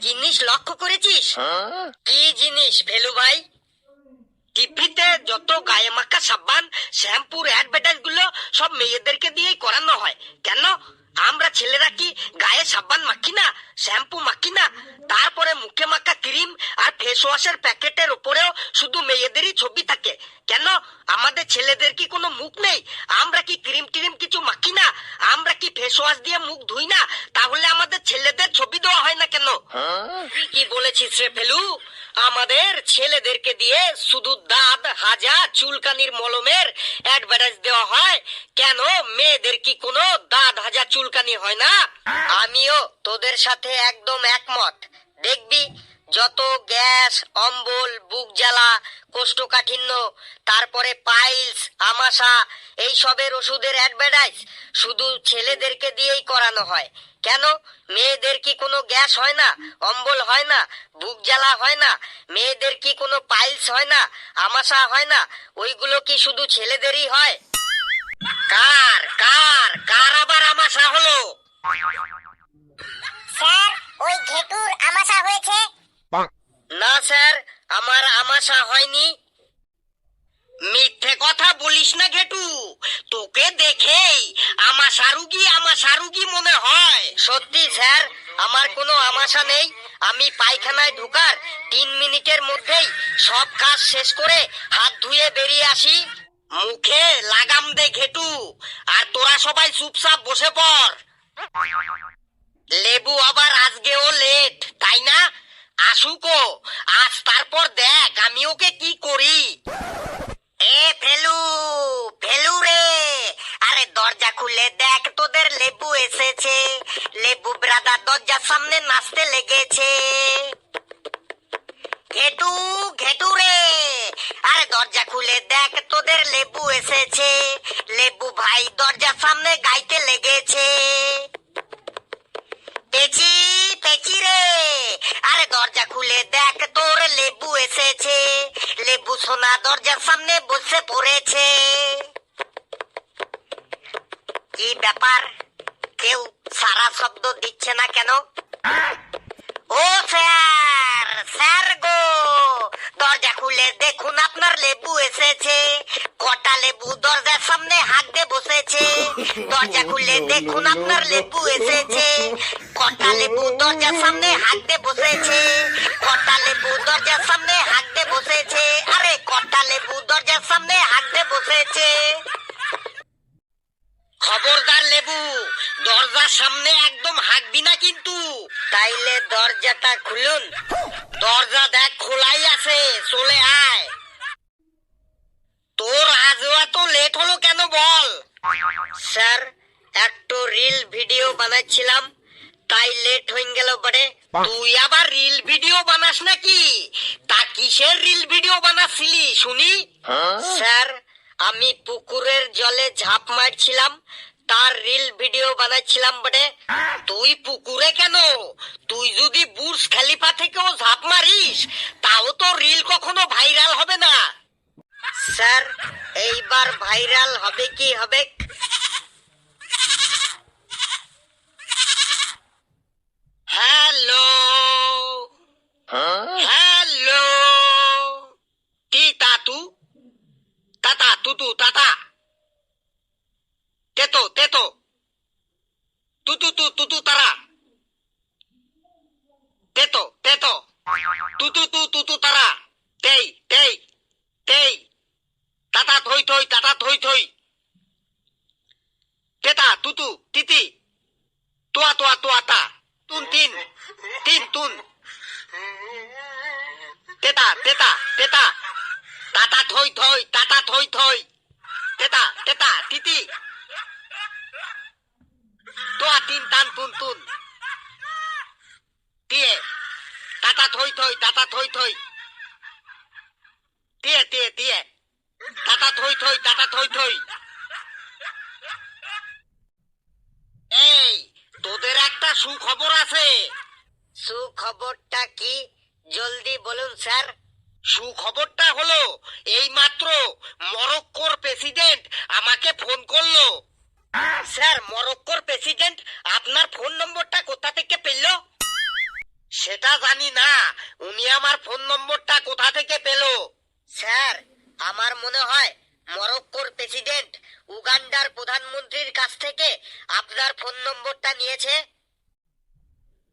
জিনিস লক্ষ্য করেছিস? কি জিনিস ভেলু ভাই? টিভিতে যত গায়ে মাখা সাবান শ্যাম্পুর অ্যাডভার্টাইজগুলো সব মেয়েদেরকে দিয়েই করানো হয়। কেন? আমরা ছেলেরা কি গায়ে সাবান মাখি না শ্যাম্পু মাখি না? তারপরে মুখে মাখা ক্রিম আর ফেস ওয়াশের প্যাকেটের উপরেও শুধু মেয়েদেরই ছবি থাকে। কেন? আমাদের ছেলেদের কি কোনো মুখ নেই? আমরা কি ক্রিম টিরিম কিছু মাখি না? আমরা কি ফেস ওয়াশ দিয়ে মুখ ধুই না? তাহলে আমাদের ছেলেদের ছবি দেওয়া হয় না কেন? কি বলেছিস রে ফেলু? আমাদের ছেলেদেরকে দিয়ে শুধু দাঁত, হাজা, চুলকানির মলমের অ্যাডভার্টাইজ দেওয়া হয়। কেন? মেয়েদের কি কোনো দাঁত, হাজা, চুলকানি হয় না? আমিও তোদের সাথে একদম একমত। দেখবি যত গ্যাস, অম্বল, বুক জ্বালা, কোষ্ঠকাঠিন্য, তারপরে পাইলস, আমাশা এই সবের ওষুধের অ্যাডভার্টাইজ শুধু ছেলেদেরকে দিয়েই করানো হয়। কেন? মেয়েদের কি কোনো গ্যাস হয় না? অম্বল হয় না? বুক জ্বালা হয় না? মেয়েদের কি কোনো পাইলস হয় না? আমাশা হয় না? ওইগুলো কি শুধু ছেলেদেরই হয়? কার কার কার আবার আমাশা হলো? স্যার, ওই ঘেটুর আমাশা হয়েছে। না, স্যার, আমার আমাশা হয়নি। মিথ্যে কথা বলিস না, ঘেটু। তোকে দেখেই আমার সারুগি আমার সারুগি মনে হয়। সত্যি, স্যার, আমার কোনো আমাশা নেই। আমি পায়খানায় ঢুকার তিন মিনিটের মধ্যেই সব কাজ শেষ করে হাত ধুয়ে বেরিয়ে আসি। মুখে লাগাম দে, ঘেটু, আর তোরা সবাই চুপচাপ বসে পড়। লেবু আবার আজকেও লেট, তাই না? আসুকো আজ তারপর দেখ, আমি ওকে কি করি? এ ফেলু ফেলু রে। আরে দরজা খুলে দেখ, তোদের লেবু এসেছে। লেবু ব্রাদার দরজার সামনে নাচতে লেগেছে। ঘেটু ঘেটু রে। আরে দরজা খুলে দেখ, তোদের লেবু এসেছে। লেবু ভাই দরজার সামনে গাইতে লেগেছে। আরে দরজা খুলে দেখ, তোর লেবু এসেছে। লেবু সোনা দরজার সামনে বসে পড়েছে। কি ব্যাপার? কেউ সারা শব্দ দিচ্ছে না কেন? ও স্যার স্যার গো! খুলে দেখুন আপনার লেবু এসেছে। কটা লেবু দরজার সামনে হাঁক দিয়ে বসেছে। দরজা খুলে দেখুন আপনার লেবু এসেছে। কটা লেবু দরজার সামনে হাঁক দিয়ে বসেছে। কটা লেবু দরজার সামনে হাঁক দিয়ে বসেছে। আরে, কটা লেবু দরজার সামনে হাঁক দিয়ে বসেছে। খবরদার লেবু দরজার সামনে একদম হাঁকবি না কিন্তু। তাইলে দরজাটা খুলুন। দরজা দেখ খোলাই আছে চলে আয়। তোর আজও এত লেট হলো কেন বল? স্যার একটু রিল ভিডিও বানাচ্ছিলাম তাই লেট হয়ে গেল বটে। তুই আবার রিল ভিডিও বানাস নাকি? তা কিসের রিল ভিডিও বানাচ্ছিলি শুনি? স্যার আমি পুকুরের জলে ঝাঁপ মারছিলাম তার রিল ভিডিও বানাচ্ছিলাম বটে। তুই পুকুরে কেন? তুই যদি বুর্জ খালিফা থেকেও ঝাঁপ মারিস, তাও তো রিল কখনো ভাইরাল হবে না। স্যার, এইবার ভাইরাল হবে কি হবে? হ্যালো? হ্যালো? কি, তাতু? তাতা তুতু তাতা। তেতো তেতো তুতু তু তুতু তারা তেতো তেতো তুতু তু তুতু তারা তেই তেই তেই তাতা থই থই তাতা থই থই তেতা তুতু তিতি তোয়া তোয়া তোয়া তা তুন তিন তিন তুন তেতা তেতা তেতা তাতা থই থই তাতা থই থই তেতা তেতা তিতি তোয়া তিন তুন। দিয়ে তাতা থই থই টাটা থই থই। দিয়ে দিয়ে দিয়ে। তাতা থই থই তাতা থই থই। এই তোদের একটা সুখবর আছে। সুখবরটা কি? জলদি বলুন স্যার। সুখবরটা হলো এই মাত্র মরক্কোর প্রেসিডেন্ট আমাকে ফোন করল। আমার ফোন নম্বরটা কোথা থেকে পেল? স্যার আমার মনে হয় মরক্কোর প্রেসিডেন্ট উগান্ডার প্রধানমন্ত্রীর কাছ থেকে আপনার ফোন নম্বরটা নিয়েছে।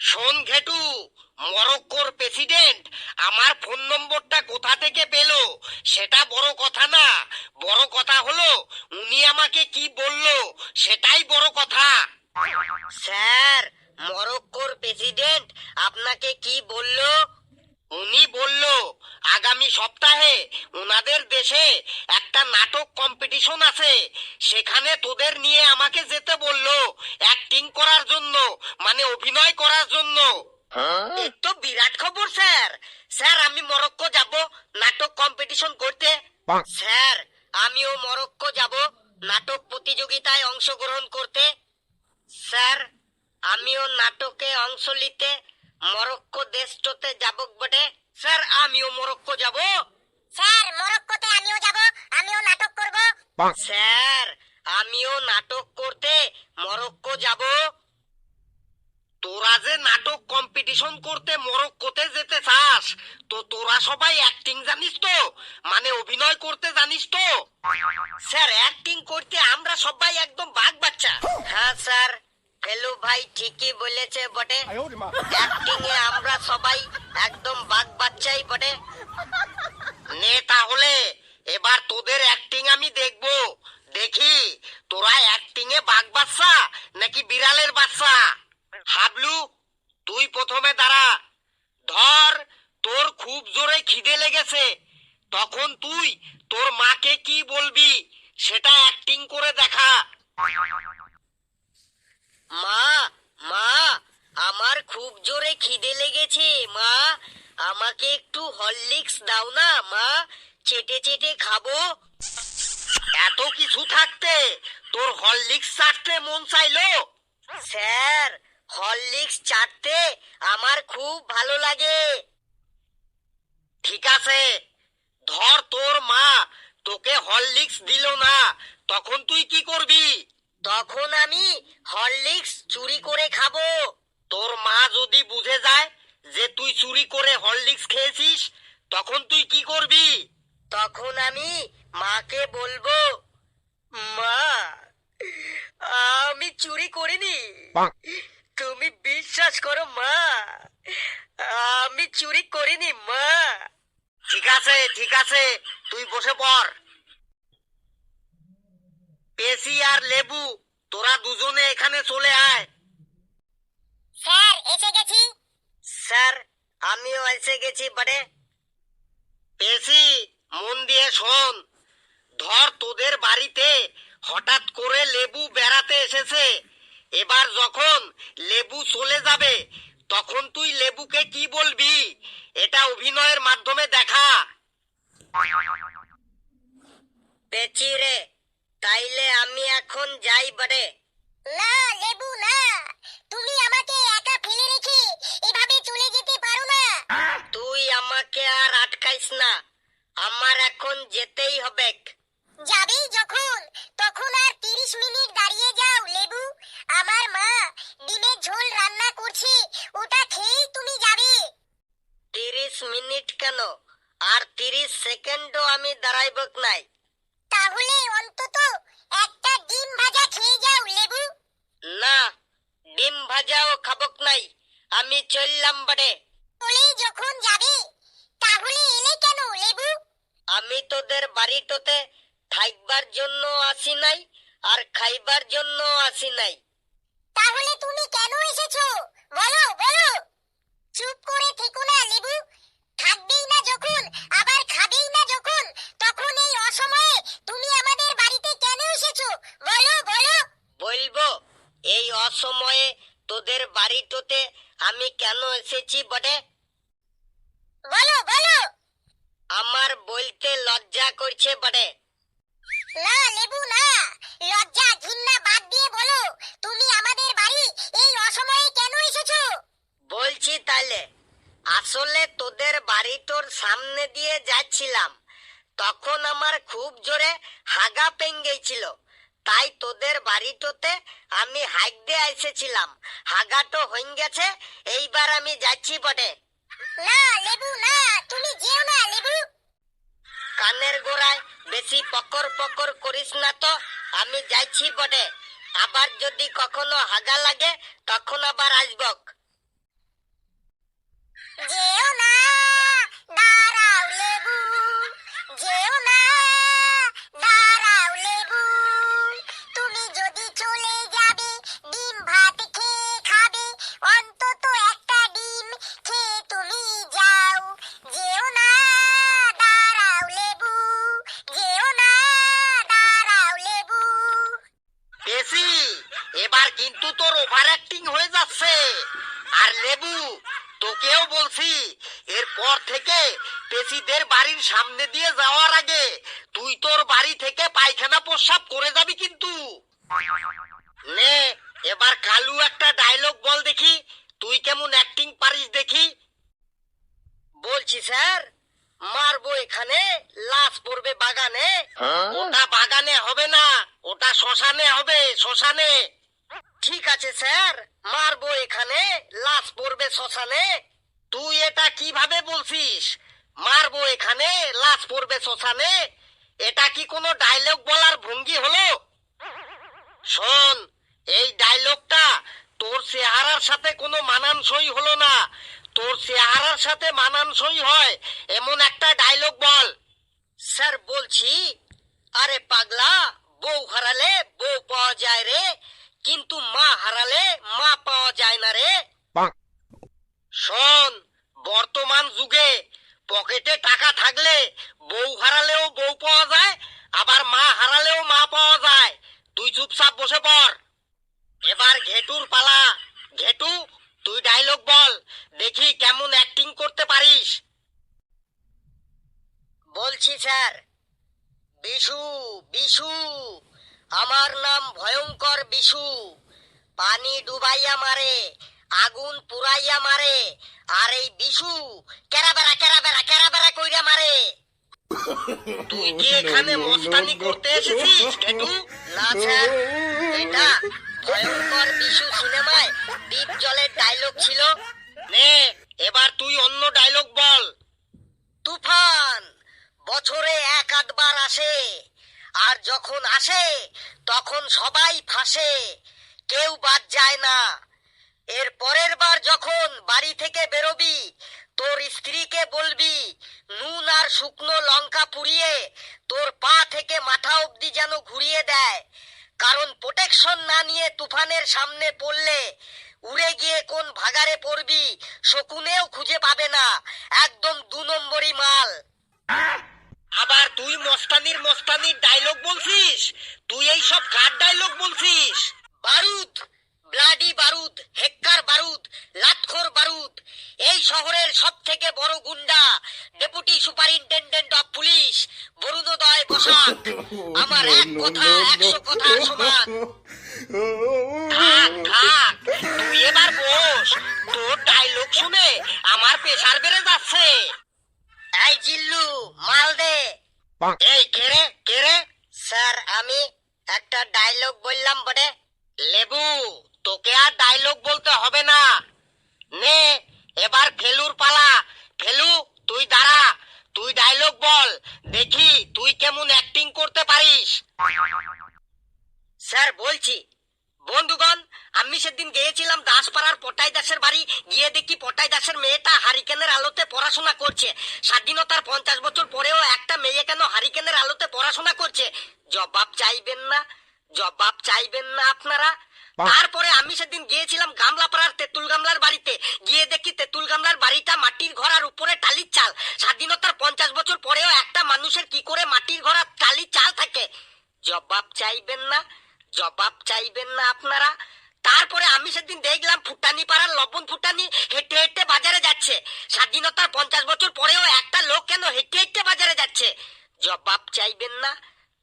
শোন ঘেটু মরক্কোর প্রেসিডেন্ট আমার ফোন নম্বরটা কোথা থেকে পেল সেটা বড় কথা না। বড় কথা হলো উনি আমাকে কি বলল সেটাই বড় কথা। স্যার মরক্কোর প্রেসিডেন্ট আপনাকে কি বলল উনি বলল আগামী সপ্তাহে ওনাদের দেশে একটা নাটক কম্পিটিশন আছে। সেখানে তোদের নিয়ে আমাকে যেতে বলল অ্যাক্টিং করার জন্য মানে অভিনয় করার জন্য। তো বিরাট খবর স্যার। স্যার আমি মরক্কো যাব নাটক কম্পিটিশন করতে। স্যার আমিও মরক্কো যাব নাটক প্রতিযোগিতায় অংশগ্রহণ করতে। স্যার আমিও নাটকে অংশ নিতে মরক্কো দেশটোতে যাব বটে। স্যার আমিও মরক্কো যাব। স্যার মরক্কোতে আমিও যাব আমিও নাটক করব। স্যার আমিও নাটক করতে মরক্কো যাব। তোরা যে নাটক কম্পিটিশন করতে মরক্কোতে যেতে চাস তো তোরা সবাই অ্যাক্টিং জানিস তো? মানে অভিনয় করতে জানিস তো? স্যার অ্যাক্টিং করতে আমরা সবাই একদম বাঘ বাচ্চা। হ্যাঁ স্যার। ফেলু ভাই ঠিকই বলেছে বটে। অ্যাক্টিং এ আমরা সবাই একদম বাঘ বাচ্চাই বটে। নে তাহলে এবার তোদের অ্যাক্টিং আমি দেখব। দেখি তোরা অ্যাক্টিং এ বাঘ বাচ্চা নাকি বিড়ালের বাচ্চা? হাবলু তুই প্রথমে দাঁড়া। ধর তোর খুব জোরে খিদে লেগেছে। তখন তুই তোর মাকে কি বলবি সেটা অ্যাক্টিং করে দেখা। মা মা, আমার খুব জোরে খিদে লেগেছে, মা, আমাকে একটু হরলিক্স দাও না, মা, চেটে চেটে খাব। এত কিছু থাকতে তোর হরলিক্স চাটতে মন চাইলো? স্যার, হরলিক্স চাটতে আমার খুব ভালো লাগে। ঠিক আছে, ধর তোর মা তোকে হরলিক্স দিল না, তখন তুই কি করবি? তখন আমি হরলিক্স চুরি করে খাব। তোর মা যদি বুঝে যায় যে তুই চুরি করে হরলিক্স খেয়েছিস তখন তুই কি করবি? তখন আমি মাকে বলব মা আমি চুরি করিনি। তুমি বিশ্বাস করো মা আমি চুরি করিনি মা। ঠিক আছে ঠিক আছে তুই বসে পড়। পেশি আর লেবু তোরা দুজনে এখানে চলে আয়। স্যার এসে গেছি। স্যার আমিও এসে গেছি বটে পেশি মন দিয়ে শোন। ধর তোদের বাড়িতে হঠাৎ করে লেবু বেড়াতে এসেছে। এবার যখন লেবু চলে যাবে তখন তুই লেবুকে কি বলবি? এটা অভিনয়ের মাধ্যমে দেখা। পেছি রে তাইলে আমি এখন যাই বটে না লেবু না। তুমি আমাকে একা ফেলে রেখে এভাবে চলে যেতে পারো না। তুই আমাকে আর আটকাইস না। আমার এখন যেতেই হবে। যাবেই যখন। তখন আর তিরিশ মিনিট দাঁড়িয়ে যাও লেবু। আমার মা ডিমের ঝোল রান্না করছে ওটা খেয়েই তুমি যাবে। তিরিশ মিনিট কেন? আর তিরিশ সেকেন্ডও আমি দাঁড়াইব নাই তাহলে অন্তত একটা ডিম ভাজা খেয়ে যাও লেবু না ডিম ভাজাও খাবক নাই আমি বটে। বলেই যখন যাবে তাহলে এলে কেন লেবু? আমি তোদের বাড়িটোতে থাকবার জন্য আসি নাই আর খাইবার জন্য আসি নাই। তাহলে তুমি কেন এসেছ? বলো বলো। চুপ করে থেকো না লেবু। থাকবেই না যখন আবার খাবেই না যখন তখন এই অসময়ে তুমি আমাদের বাড়িতে কেন এসেছ? বলো বলো। বলব এই অসময়ে তোদের বাড়িটোতে আমি কেন এসেছি বটে? বলো বলো। আমার বলতে লজ্জা করছে বটে। না লেবু না। লজ্জা ঘৃণা বাদ দিয়ে বলো। তুমি আমাদের বাড়ি এই অসময়ে কেন এসেছ? বলছি তাইলে আসলে তোদের বাড়িটোর সামনে দিয়ে যাচ্ছিলাম। তখন আমার খুব জোরে হাগা পেঙ্গেছিল। তাই তোদের বাড়িটোতে আমি হাইক দিয়ে এসেছিলাম। হাগাটো হয়ে গেছে এইবার আমি যাচ্ছি বটে। না লেবু না তুমি যেও না লেবু। কানের গোড়ায় বেশি পকর পকর করিস না তো আমি যাচ্ছি বটে। আবার যদি কখনো হাগা লাগে তখন আবার আসবক প্রস্রাব করে যাবি কিন্তু। নে এবার কালু একটা ডায়লগ বল দেখি। তুই কেমন অ্যাক্টিং পারিস দেখি। বলছি স্যার মারবো এখানে লাশ পড়বে বাগানে। ওটা বাগানে হবে না ওটা শ্মশানে হবে শ্মশানে। ঠিক আছে স্যার মারবো এখানে লাশ পড়বে শ্মশানে। তুই এটা কীভাবে বলছিস? মারবো এখানে লাশ পড়বে শ্মশানে। এটা কি কোনো ডায়লগ বলার ভঙ্গি হলো? শোন এই ডায়লগটা তোর চেহারার সাথে কোনো মানানসই হলো না। তোর চেহারার সাথে মানানসই হয় এমন একটা ডায়লগ বল। স্যার বলছি আরে পাগলা বউ হারালে বউ পাওয়া যায় রে কিন্তু মা হারালে মা পাওয়া যায় না রে। শোন বর্তমান যুগে পকেটে টাকা থাকলে বউ হারালেও বউ পাওয়া যায় আবার মা হারালেও মা পাওয়া যায় তুই চুপচাপ বসে পড় এবার ঘেটুর পালা ঘেটু তুই ডায়লগ বল দেখি কেমন অ্যাক্টিং করতে পারিস বলছি স্যার বিশু বিশু। আমার নাম ভয়ঙ্কর বিশু। পানি ডুবাইয়া মারে, আগুন পুরাইয়া মারে, আর এই বিশু কেরাবেরা কেরাবেরা কেরাবেরা কইরা মারে। তুই কি এখানে মস্তানি করতে এসেছিস কেটু না, স্যার। এটা ভয়ঙ্কর বিশু সিনেমায় দ্বীপ জলের ডায়লগ ছিল। নে, এবার তুই অন্য ডায়লগ বল। তুফান, বছরে এক আধবার আসে। আর যখন আসে, তখন সবাই ফাঁসে। কেউ বাদ যায় না। এর পরের বার যখন বাড়ি থেকে বেরোবি, তোর স্ত্রীকে বলবি, নুন আর শুকনো লঙ্কা পুড়িয়ে তোর পা থেকে মাথা অবধি যেন ঘুরিয়ে দেয়। কারণ প্রোটেকশন না নিয়ে তুফানের সামনে পড়লে উড়ে গিয়ে কোন ভাগারে পড়বি, শকুনেও খুঁজে পাবে না। একদম দু নম্বরই মাল। আবার তুই মস্তানির মস্তানির ডায়লগ বলছিস? তুই এই সব কার ডায়লগ বলছিস? বারুদ ব্লাডি বারুদ, হেক্কার বারুদ, লাতখোর বারুদ, এই শহরের সব থেকে বড় goonda deputy superintendent of police Barunodoy Basak. আমার এক কথা, একশো কথা সমান। থাক থাক, তুই এবার বস। তোর ডায়লগ শুনে আমার প্রেশার বেড়ে যাচ্ছে। এই জিল্লু মাল দে। এই কেরে কেরে স্যার আমি একটা ডায়লগ বললাম বটে। লেবু তোকে আর ডায়লগ বলতে হবে না। নে এবার ফেলুর পালা। ফেলু তুই দাঁড়া। তুই ডায়লগ বল। দেখি তুই কেমন অ্যাক্টিং করতে পারিস। স্যার বলছি বন্ধুগণ আমি সেদিন গিয়েছিলাম দাসপাড়ার পটাই দাসের বাড়ি। গিয়ে দেখি পটাই দাসের মেয়েটা হারিকেনের আলোতে পড়াশোনা করছে। স্বাধীনতার পঞ্চাশ বছর পরেও একটা মেয়ে কেন হারিকেনের আলোতে পড়াশোনা করছে? জবাব চাইবেন না জবাব চাইবেন না আপনারা। তারপরে আমি সেদিন গিয়েছিলাম গামলাপাড়ার তেঁতুল গামলার বাড়িতে। গিয়ে দেখি তেঁতুল গামলার বাড়িটা মাটির ঘর আর উপরে টালির চাল। স্বাধীনতার পঞ্চাশ বছর পরেও একটা মানুষের কি করে মাটির ঘর আর টালির চাল থাকে? জবাব চাইবেন না জবাব চাইবেন না আপনারা? তারপরে আমি সেদিন দেখলাম ফুটানি পাড়ার লবণ ফুটানি হেঁটে হেঁটে বাজারে যাচ্ছে। স্বাধীনতার পঞ্চাশ বছর পরেও একটা লোক কেন হেঁটে হেঁটে বাজারে যাচ্ছে? জবাব চাইবেন না?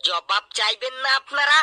জবাব চাইবেন না আপনারা?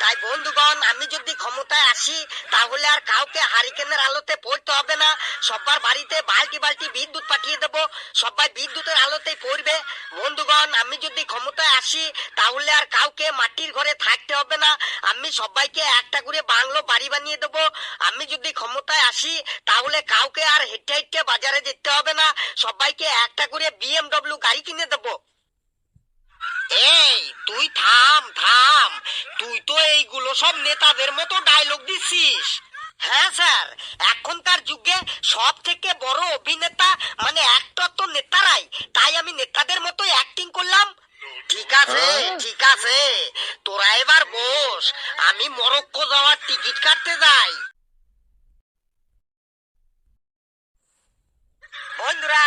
তাই বন্ধুগণ, আমি যদি ক্ষমতায় আসি, তাহলে আর কাউকে হারিকেনের আলোতে পড়তে হবে না। সবার বাড়িতে বালতি বালতি বিদ্যুৎ পাঠিয়ে দেব। সবাই বিদ্যুতের আলোতেই পড়বে। বন্ধুগণ, আমি যদি ক্ষমতায় আসি, তাহলে আর কাউকে মাটির ঘরে থাকতে হবে না। আমি সবাইকে একটা করে বাংলো বাড়ি বানিয়ে দেবো। আমি যদি ক্ষমতায় আসি, তাহলে কাউকে আর হেঁটে হেঁটে বাজারে যেতে হবে না। সবাইকে একটা করে বিএমডব্লিউ গাড়ি কিনে দেবো। এই তুই থাম থাম। তুই তো এইগুলো সব নেতাদের মতো ডায়লগ দিচ্ছিস হ্যাঁ স্যার এখনকার যুগে সব থেকে বড় অভিনেতা মানে অ্যাক্টর তো নেতারাই। তাই আমি নেতাদের মতো অ্যাক্টিং করলাম। ঠিক আছে ঠিক আছে। তোরা এবার বস আমি মরক্কো যাওয়ার টিকিট কাটতে যাই।